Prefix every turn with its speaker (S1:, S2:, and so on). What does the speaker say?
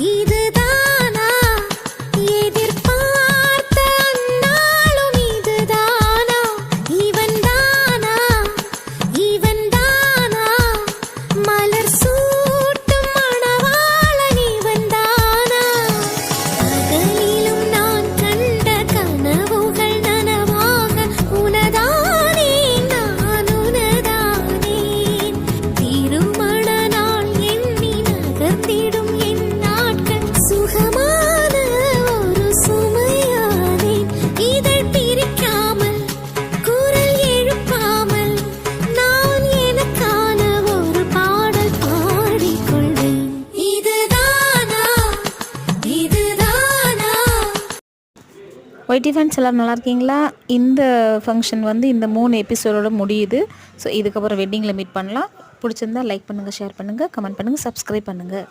S1: இது
S2: YT fans எல்லோரும் நல்லா இருக்கீங்களா இந்த ஃபங்க்ஷன் வந்து இந்த மூணு எபிசோடோட முடியுது. ஸோ இதுக்கப்புறம் வெட்டிங்கில் மீட் பண்ணலாம். பிடிச்சிருந்தா லைக் பண்ணுங்கள் ஷேர் பண்ணுங்கள் கமெண்ட் பண்ணுங்கள் சப்ஸ்கிரைப் பண்ணுங்கள்